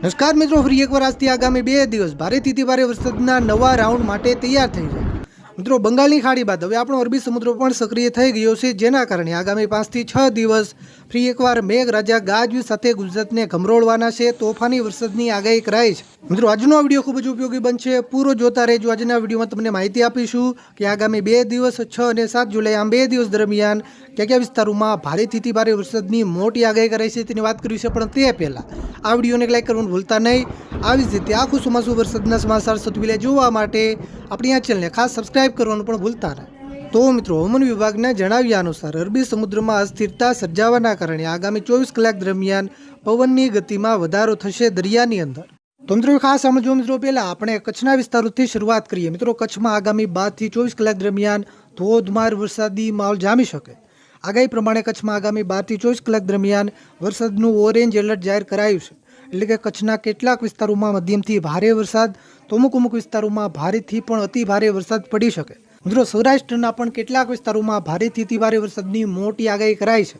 નમસ્કાર મિત્રો, ફરી એકવાર આજથી આગામી બે દિવસ ભારેથી ભારે વરસાદના નવા રાઉન્ડ માટે તૈયાર થઈ જાય મિત્રો, બંગાળની ખાડી બાદ હવે આપણો અરબી સમુદ્ર પણ સક્રિય થઈ ગયો છે, જેના કારણે આગામી પાંચથી છ દિવસ ફરી એકવાર મેઘરાજા ગાજ સાથે ગુજરાતને ગમરોળવાના છે, તોફાની વરસાદની આગાહી કરાઈ છે. મિત્રો, આજનો વીડિયો ખૂબ જ ઉપયોગી બનશે, પૂરો જોતા રહેજો. આજના વિડીયોમાં તમને માહિતી આપીશું કે આગામી બે દિવસ, છ અને સાત જુલાઈ, આમ બે દિવસ દરમિયાન કયા કયા વિસ્તારોમાં ભારેથી ભારે વરસાદની મોટી આગાહી કરાઈ છે તેની વાત કરીશું પણ તે પહેલાં. આ વિડીયોને લાઈક કરવાનું ભૂલતા નહીં. આવી જ રીતે આખું ચોમાસું વરસાદના સમાચાર સતવીલે જોવા માટે આપણી આ ચેનલને ખાસ સબસ્ક્રાઇબ કરવાનું પણ ભૂલતા નહીં તો મિત્રો, હવામાન વિભાગના જણાવ્યા અનુસાર, અરબી સમુદ્રમાં અસ્થિરતા સર્જાવાના કારણે આગામી ચોવીસ કલાક દરમિયાન પવનની ગતિમાં વધારો થશે દરિયાની અંદર. તો મિત્રો, ખાસ સમજો મિત્રો, પહેલાં આપણે કચ્છના વિસ્તારોથી શરૂઆત કરીએ. મિત્રો, કચ્છમાં આગામી બારથી ચોવીસ કલાક દરમિયાન ધોધમાર વરસાદી માહોલ જામી શકે. આગાહી પ્રમાણે કચ્છમાં આગામી બારથી ચોવીસ કલાક દરમિયાન વરસાદનું ઓરેન્જ એલર્ટ જાહેર કરાયું છે. એટલે કે કચ્છના કેટલાક વિસ્તારોમાં મધ્યમથી ભારે વરસાદ તો અમુક અમુક વિસ્તારોમાં ભારેથી પણ અતિ ભારે વરસાદ પડી શકે. મિત્રો, સૌરાષ્ટ્રના પણ કેટલાક વિસ્તારોમાં ભારેથી અતિ ભારે વરસાદની મોટી આગાહી કરાઈ છે.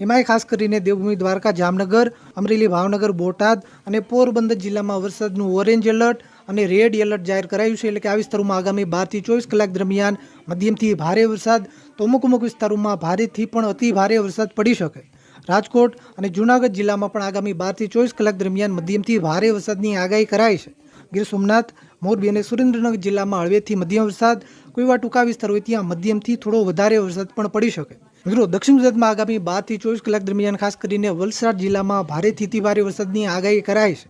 એમાંય ખાસ કરીને દેવભૂમિ, દ્વારકા, જામનગર, અમરેલી, ભાવનગર, બોટાદ અને પોરબંદર જિલ્લામાં વરસાદનું ઓરેન્જ એલર્ટ અને રેડ એલર્ટ જાહેર કરાયું છે. એટલે કે આ વિસ્તારોમાં આગામી બારથી ચોવીસ કલાક દરમિયાન મધ્યમથી ભારે વરસાદ તો અમુક અમુક વિસ્તારોમાં ભારેથી પણ અતિ ભારે વરસાદ પડી શકે. રાજકોટ અને જૂનાગઢ જિલ્લામાં પણ આગામી બારથી ચોવીસ કલાક દરમિયાન મધ્યમથી ભારે વરસાદની આગાહી કરાઈ છે. ગીર સોમનાથ, મોરબી અને સુરેન્દ્રનગર જિલ્લામાં હળવેથી મધ્યમ વરસાદ કોઈ એવા ટૂંકા વિસ્તાર હોય ત્યાં મધ્યમથી થોડો વધારે વરસાદ પણ પડી શકે. મિત્રો, દક્ષિણ ગુજરાતમાં આગામી બારથી ચોવીસ કલાક દરમિયાન ખાસ કરીને વલસાડ જિલ્લામાં ભારેથી અતિ ભારે વરસાદની આગાહી કરાઈ છે.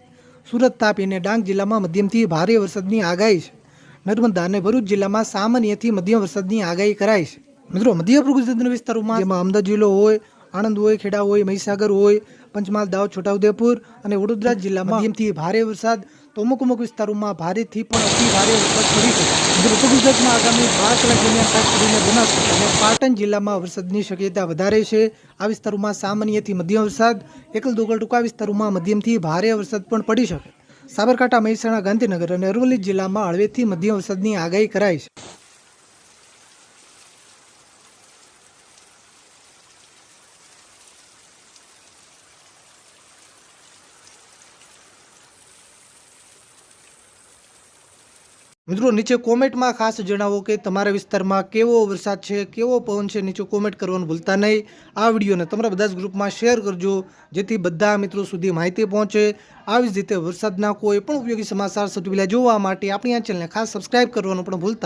સુરત, તાપી અને ડાંગ જિલ્લામાં મધ્યમથી ભારે વરસાદની આગાહી છે. નર્મદા અને ભરૂચ જિલ્લામાં સામાન્યથી મધ્યમ વરસાદની આગાહી કરાઈ છે. મિત્રો મધ્ય ગુજરાતના વિસ્તારોમાં જેમાં અમદાવાદ જિલ્લો હોય આણંદ હોય ખેડા હોય મહીસાગર હોય પંચમહાલ દાહોદ છોટાઉદેપુર અને વડોદરા જિલ્લામાં મધ્યમથી ભારે વરસાદ. તો અમુક અમુક વિસ્તારોમાં ભારેથી પણ અતિ ભારે વરસાદ પડી શકે. ઉત્તર ગુજરાતમાં આગામી બાર કલાક દરમિયાન ખાસ કરીને બનાસકાંઠા અને પાટણ જિલ્લામાં વરસાદની શક્યતા વધારે છે. આ વિસ્તારોમાં સામાન્યથી મધ્યમ વરસાદ એકલ દોકલ ટૂંકા વિસ્તારોમાં મધ્યમથી ભારે વરસાદ પણ પડી શકે. સાબરકાંઠા મહેસાણા ગાંધીનગર અને અરવલ્લી જિલ્લામાં હળવેથી મધ્યમ વરસાદની આગાહી કરાઈ છે. મિત્રો, નીચે કોમેન્ટમાં ખાસ જણાવો કે તમારા વિસ્તારમાં કેવો વરસાદ છે, કેવો પવન છે, નીચે કોમેન્ટ કરવાનું ભૂલતા નહીં. આ વિડીયોને તમારા બધા જ ગ્રુપમાં શેર કરજો, જેથી બધા મિત્રો સુધી માહિતી પહોંચે. આવી જ રીતે વરસાદના કોઈ પણ ઉપયોગી સમાચાર સૌથી પહેલાં જોવા માટે આપણી આ ચેનલને ખાસ સબસ્ક્રાઈબ કરવાનું પણ ભૂલતા